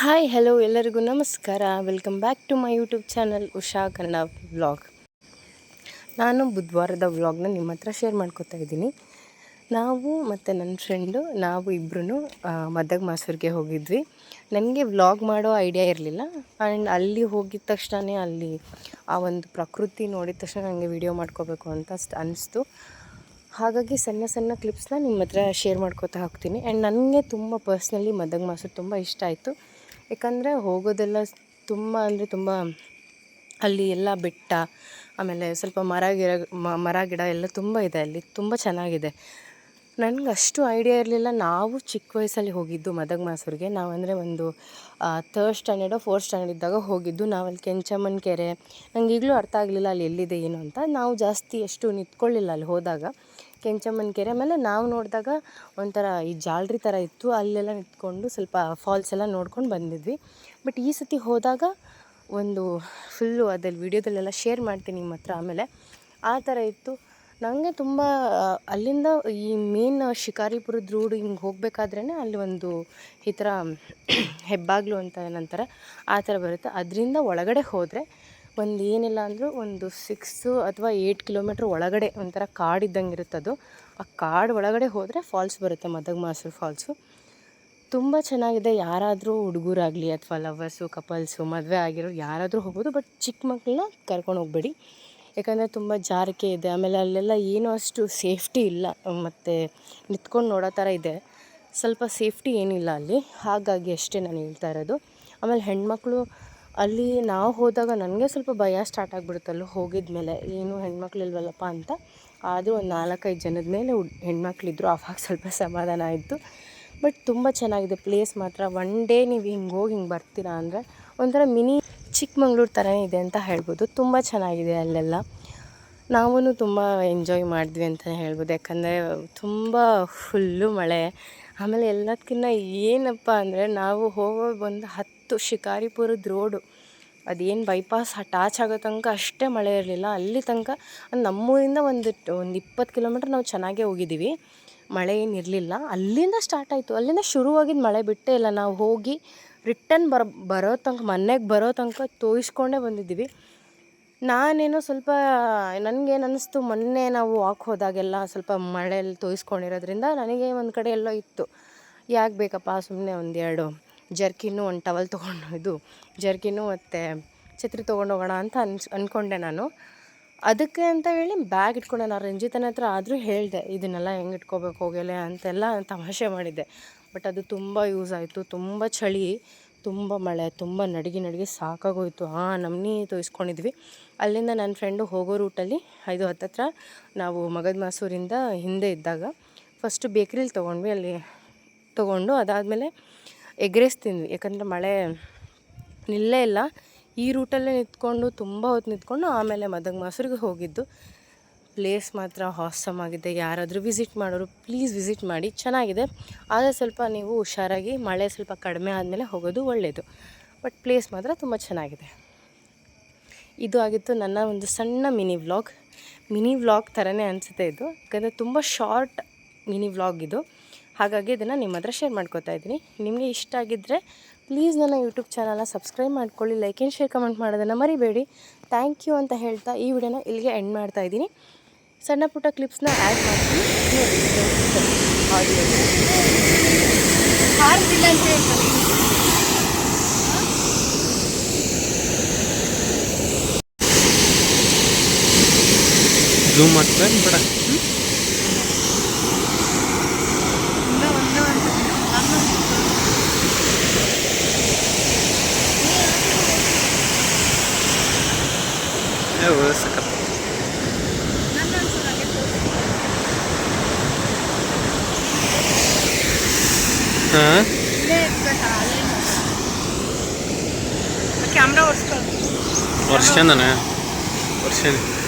Hi hello ಎಲ್ಲರಿಗೂ ನಮಸ್ಕಾರ. Welcome back to my YouTube channel Usha Kannada vlog ನಾನು ಬುಧವಾರದ ವ್ಲಾಗ್ನ ನಿಮ್ಮ ಹತ್ರ ಶೇರ್ ಮಾಡ್ಕೋತಾ ಇದ್ದೀನಿ. ನಾವು ಮತ್ತು ನನ್ನ ಫ್ರೆಂಡು ನಾವು ಇಬ್ಬರೂ ಮದ್ದಗ ಮಾಸೂರಿಗೆ ಹೋಗಿದ್ವಿ. ನನಗೆ ವ್ಲಾಗ್ ಮಾಡೋ ಐಡಿಯಾ ಇರಲಿಲ್ಲ. ಆ್ಯಂಡ್ ಅಲ್ಲಿ ಹೋಗಿದ ತಕ್ಷಣವೇ ಅಲ್ಲಿ ಆ ಒಂದು ಪ್ರಕೃತಿ ನೋಡಿದ ತಕ್ಷಣ ನನಗೆ ವಿಡಿಯೋ ಮಾಡ್ಕೋಬೇಕು ಅಂತ ಅನಿಸ್ತು ಹಾಗಾಗಿ ಸಣ್ಣ ಸಣ್ಣ ಕ್ಲಿಪ್ಸ್ನ ನಿಮ್ಮ ಹತ್ರ ಶೇರ್ ಮಾಡ್ಕೋತಾ ಹೋಗ್ತೀನಿ. ಆ್ಯಂಡ್ ನನಗೆ ತುಂಬ ಪರ್ಸ್ನಲಿ ಮದಗ ಮಾಸೂರು ತುಂಬ ಇಷ್ಟ ಆಯಿತು. ಯಾಕಂದರೆ ಹೋಗೋದೆಲ್ಲ ತುಂಬ ಅಂದರೆ ತುಂಬ ಅಲ್ಲಿ ಎಲ್ಲ ಬೆಟ್ಟ, ಆಮೇಲೆ ಸ್ವಲ್ಪ ಮರ ಗಿರ ಮರ ಗಿಡ ಎಲ್ಲ ತುಂಬ ಇದೆ ಅಲ್ಲಿ, ತುಂಬ ಚೆನ್ನಾಗಿದೆ. ನನಗೆ ಅಷ್ಟು ಐಡಿಯಾ ಇರಲಿಲ್ಲ. ನಾವು ಚಿಕ್ಕ ವಯಸ್ಸಲ್ಲಿ ಹೋಗಿದ್ದು ಮದಗ ಮಾಸೂರಿಗೆ ನಾವಂದರೆ ಒಂದು ಥರ್ಡ್ ಸ್ಟ್ಯಾಂಡರ್ಡ್ ಫೋರ್ತ್ ಸ್ಟ್ಯಾಂಡರ್ಡ್ ಇದ್ದಾಗ ಹೋಗಿದ್ದು. ನಾವಲ್ಲಿ ಕೆಂಚಮ್ಮನ ಕೆರೆ. ನಂಗೆ ಈಗಲೂ ಅರ್ಥ ಆಗಲಿಲ್ಲ ಅಲ್ಲಿ ಎಲ್ಲಿದೆ, ಏನು ಅಂತ. ನಾವು ಜಾಸ್ತಿ ಅಷ್ಟು ನಿಂತ್ಕೊಳ್ಳಿಲ್ಲ ಅಲ್ಲಿ ಹೋದಾಗ. ಕೆಂಚಮ್ಮನ ಕೆರೆ. ಆಮೇಲೆ ನಾವು ನೋಡಿದಾಗ ಒಂಥರ ಈ ಜಾಲ್ರಿ ಥರ ಇತ್ತು. ಅಲ್ಲೆಲ್ಲ ನಿಂತ್ಕೊಂಡು ಸ್ವಲ್ಪ ಫಾಲ್ಸ್ ಎಲ್ಲ ನೋಡ್ಕೊಂಡು ಬಂದಿದ್ವಿ. ಬಟ್ ಈ ಸತಿ ಹೋದಾಗ ಒಂದು ಫುಲ್ಲು ಅದಲ್ಲಿ ವೀಡಿಯೋದಲ್ಲೆಲ್ಲ ಶೇರ್ ಮಾಡ್ತೀನಿ ನಿಮ್ಮ ಹತ್ರ ಆಮೇಲೆ. ಆ ಥರ ಇತ್ತು. ನನಗೆ ತುಂಬ ಅಲ್ಲಿಂದ ಈ ಮೇನ್ ಶಿಕಾರಿಪುರದ ರೂಡ್ ಹಿಂಗೆ ಹೋಗಬೇಕಾದ್ರೇ ಅಲ್ಲಿ ಒಂದು ಈ ಥರ ಹೆಬ್ಬಾಗ್ಲು ಅಂತ ಏನಂತಾರೆ, ಆ ಥರ ಬರುತ್ತೆ. ಅದರಿಂದ ಒಳಗಡೆ ಹೋದರೆ ಒಂದು ಏನಿಲ್ಲ ಅಂದರೂ ಒಂದು ಸಿಕ್ಸು ಅಥವಾ ಏಯ್ಟ್ ಕಿಲೋಮೀಟ್ರ್ ಒಳಗಡೆ ಒಂಥರ ಕಾಡು ಇದ್ದಂಗೆ ಇರುತ್ತೆ ಅದು. ಆ ಕಾಡು ಒಳಗಡೆ ಹೋದರೆ ಫಾಲ್ಸ್ ಬರುತ್ತೆ, ಮದಗ ಮಾಸೂರು ಫಾಲ್ಸು ತುಂಬ ಚೆನ್ನಾಗಿದೆ. ಯಾರಾದರೂ ಹುಡುಗರಾಗಲಿ ಅಥವಾ ಲವರ್ಸು ಕಪಲ್ಸು ಮದುವೆ ಆಗಿರೋ ಯಾರಾದರೂ ಹೋಗ್ಬೋದು ಬಟ್ ಚಿಕ್ಕ ಮಕ್ಕಳನ್ನ ಕರ್ಕೊಂಡು ಹೋಗಬೇಡಿ. ಯಾಕಂದರೆ ತುಂಬ ಜಾರಿಕೆ ಇದೆ. ಆಮೇಲೆ ಅಲ್ಲೆಲ್ಲ ಏನೂ ಅಷ್ಟು ಸೇಫ್ಟಿ ಇಲ್ಲ. ಮತ್ತು ನಿಂತ್ಕೊಂಡು ನೋಡೋ ಥರ ಇದೆ. ಸ್ವಲ್ಪ ಸೇಫ್ಟಿ ಏನಿಲ್ಲ ಅಲ್ಲಿ. ಹಾಗಾಗಿ ಅಷ್ಟೇ ನಾನು ಹೇಳ್ತಾ ಇರೋದು. ಆಮೇಲೆ ಹೆಣ್ಮಕ್ಳು ಅಲ್ಲಿ ನಾವು ಹೋದಾಗ ನನಗೆ ಸ್ವಲ್ಪ ಭಯ ಸ್ಟಾರ್ಟ್ ಆಗಿಬಿಡುತ್ತೆ. ಅಲ್ಲಿ ಹೋಗಿದ ಮೇಲೆ ಏನು ಹೆಣ್ಮಕ್ಳು ಇಲ್ವಲ್ಲಪ್ಪ ಅಂತ. ಆದರೂ ಒಂದು ನಾಲ್ಕೈದು ಜನದ ಮೇಲೆ ಹೆಣ್ಮಕ್ಳಿದ್ರು ಆವಾಗ ಸ್ವಲ್ಪ ಸಮಾಧಾನ ಆಯಿತು. ಬಟ್ ತುಂಬ ಚೆನ್ನಾಗಿದೆ ಪ್ಲೇಸ್ ಮಾತ್ರ. ಒನ್ ಡೇ ನೀವು ಹಿಂಗೆ ಹೋಗಿ ಹಿಂಗೆ ಬರ್ತೀರಾ ಅಂದರೆ ಒಂಥರ ಮಿನಿ ಚಿಕ್ಕಮಂಗ್ಳೂರು ಥರನೇ ಇದೆ ಅಂತ ಹೇಳ್ಬೋದು. ತುಂಬ ಚೆನ್ನಾಗಿದೆ ಅಲ್ಲೆಲ್ಲ. ನಾವೂ ತುಂಬ ಎಂಜಾಯ್ ಮಾಡಿದ್ವಿ ಅಂತಲೇ ಹೇಳ್ಬೋದು. ಯಾಕಂದರೆ ತುಂಬ ಫುಲ್ಲು ಮಳೆ. ಆಮೇಲೆ ಎಲ್ಲದಕ್ಕಿಂತ ಏನಪ್ಪ ಅಂದರೆ ನಾವು ಹೋಗೋ ಒಂದು ಹತ್ತು ಶಿಕಾರಿಪುರದ ರೋಡು. ಅದೇನು ಬೈಪಾಸ್ ಅಟ್ಯಾಚ್ ಆಗೋ ತನಕ ಅಷ್ಟೇ ಮಳೆ ಇರಲಿಲ್ಲ. ಅಲ್ಲಿ ತನಕ ನಮ್ಮೂರಿಂದ ಒಂದು ಒಂದು ಇಪ್ಪತ್ತು ಕಿಲೋಮೀಟ್ರ್ ನಾವು ಚೆನ್ನಾಗೇ ಹೋಗಿದ್ದೀವಿ. ಮಳೆ ಏನು ಇರಲಿಲ್ಲ. ಅಲ್ಲಿಂದ ಸ್ಟಾರ್ಟ್ ಆಯಿತು. ಅಲ್ಲಿಂದ ಶುರುವಾಗಿದ್ದ ಮಳೆ ಬಿಟ್ಟೇ ಇಲ್ಲ. ನಾವು ಹೋಗಿ ರಿಟರ್ನ್ ಬರ, ಬರೋ ತನಕ, ಮನೆಗೆ ಬರೋ ತನಕ ತೋಯಿಸ್ಕೊಂಡೇ ಬಂದಿದ್ದೀವಿ. ನಾನೇನೋ ಸ್ವಲ್ಪ, ನನಗೇನು ಅನ್ನಿಸ್ತು ಮೊನ್ನೆ ನಾವು ವಾಕ್ ಹೋದಾಗೆಲ್ಲ ಸ್ವಲ್ಪ ಮಳೆಯಲ್ಲಿ ತೋಯಿಸ್ಕೊಂಡಿರೋದ್ರಿಂದ ನನಗೆ ಒಂದು ಕಡೆ ಎಲ್ಲೋ ಇತ್ತು. ಯಾಕೆ ಬೇಕಪ್ಪ ಸುಮ್ಮನೆ ಒಂದೆರಡು ಜರ್ಕಿನ್ನು ಒಂದು ಟವಲ್ ತೊಗೊಂಡು ಇದು ಜರ್ಕಿನ್ನು ಮತ್ತು ಛತ್ರಿ ತೊಗೊಂಡು ಹೋಗೋಣ ಅಂತ ಅನ್ಸ್ ಅಂದ್ಕೊಂಡೆ ನಾನು. ಅದಕ್ಕೆ ಅಂತ ಹೇಳಿ ಬ್ಯಾಗ್ ಇಟ್ಕೊಂಡೆ ನಾನು. ರಂಜಿತನ ಹತ್ರ ಆದರೂ ಹೇಳಿದೆ, ಇದನ್ನೆಲ್ಲ ಹೆಂಗೆ ಇಟ್ಕೋಬೇಕು ಹೋಗಲೆ ಅಂತೆಲ್ಲ ತಮಾಷೆ ಮಾಡಿದ್ದೆ. ಬಟ್ ಅದು ತುಂಬ ಯೂಸ್ ಆಯಿತು, ತುಂಬ ಚಳಿ, ತುಂಬ ಮಳೆ, ತುಂಬ ನಡಗಿ ನಡಗಿ ಸಾಕಾಗೋಯಿತು. ಆ ನಮ್ಮನಿ ತೋಯಿಸ್ಕೊಂಡಿದ್ವಿ. ಅಲ್ಲಿಂದ ನನ್ನ ಫ್ರೆಂಡು ಹೋಗೋ ರೂಟಲ್ಲಿ ಐದು ಹತ್ತತ್ರ ನಾವು ಮಗದ ಮಾಸೂರಿಂದ ಹಿಂದೆ ಇದ್ದಾಗ ಫಸ್ಟು ಬೇಕ್ರಿಲಿ ತೊಗೊಂಡ್ವಿ. ಅಲ್ಲಿ ತೊಗೊಂಡು ಅದಾದಮೇಲೆ ಎಗ್ ರೈಸ್ ತಿಂದ್ವಿ ಯಾಕಂದರೆ ಮಳೆ ನಿಲ್ಲೇ ಇಲ್ಲ. ಈ ರೂಟಲ್ಲೇ ನಿಂತ್ಕೊಂಡು, ತುಂಬ ಹೊತ್ತು ನಿಂತ್ಕೊಂಡು ಆಮೇಲೆ ಮದಗ ಮಾಸೂರಿಗೆ ಹೋಗಿದ್ದು. ಪ್ಲೇಸ್ ಮಾತ್ರ ಹಾಸಮ್ ಆಗಿದೆ. ಯಾರಾದರೂ ವಿಸಿಟ್ ಮಾಡೋರು, ಪ್ಲೀಸ್ ವಿಸಿಟ್ ಮಾಡಿ. ಚೆನ್ನಾಗಿದೆ. ಆದರೆ ಸ್ವಲ್ಪ ನೀವು ಹುಷಾರಾಗಿ, ಮಳೆ ಸ್ವಲ್ಪ ಕಡಿಮೆ ಆದಮೇಲೆ ಹೋಗೋದು ಒಳ್ಳೆಯದು ಬಟ್ ಪ್ಲೇಸ್ ಮಾತ್ರ ತುಂಬ ಚೆನ್ನಾಗಿದೆ. ಇದು ಆಗಿತ್ತು ನನ್ನ ಒಂದು ಸಣ್ಣ ಮಿನಿ ವ್ಲಾಗ್. ಮಿನಿ ವ್ಲಾಗ್ ಥರನೇ ಅನಿಸುತ್ತೆ ಇದು. ಯಾಕಂದರೆ ತುಂಬ ಶಾರ್ಟ್ ಮಿನಿ ವ್ಲಾಗ್ ಇದು. ಹಾಗಾಗಿ ಇದನ್ನು ನಿಮ್ಮ ಹತ್ರ ಶೇರ್ ಮಾಡ್ಕೋತಾ ಇದ್ದೀನಿ. ನಿಮಗೆ ಇಷ್ಟ ಆಗಿದ್ದರೆ ಪ್ಲೀಸ್ ನನ್ನ ಯೂಟ್ಯೂಬ್ ಚಾನಲ್ನ ಸಬ್ಸ್ಕ್ರೈಬ್ ಮಾಡ್ಕೊಳ್ಳಿ ಲೈಕ್ ಆ್ಯಂಡ್ ಶೇರ್ ಕಮೆಂಟ್ ಮಾಡೋದನ್ನು ಮರಿಬೇಡಿ. ಥ್ಯಾಂಕ್ ಯು ಅಂತ ಹೇಳ್ತಾ ಈ ವಿಡಿಯೋನ ಇಲ್ಲಿಗೆ ಎಂಡ್ ಮಾಡ್ತಾ ಇದ್ದೀನಿ. ಸಣ್ಣ ಪುಟ್ಟ ಕ್ಲಿಪ್ಸ್ನ ಆ್ಯಡ್ ಮಾಡ್ತೀನಿ. ಜೂಮ್ ಮಾಡ್ತಾ ಮಾಡ್ತಾರೆ ಬೇಡ böyle sakat. हाँ और स्कैंडन है और स्कैंडन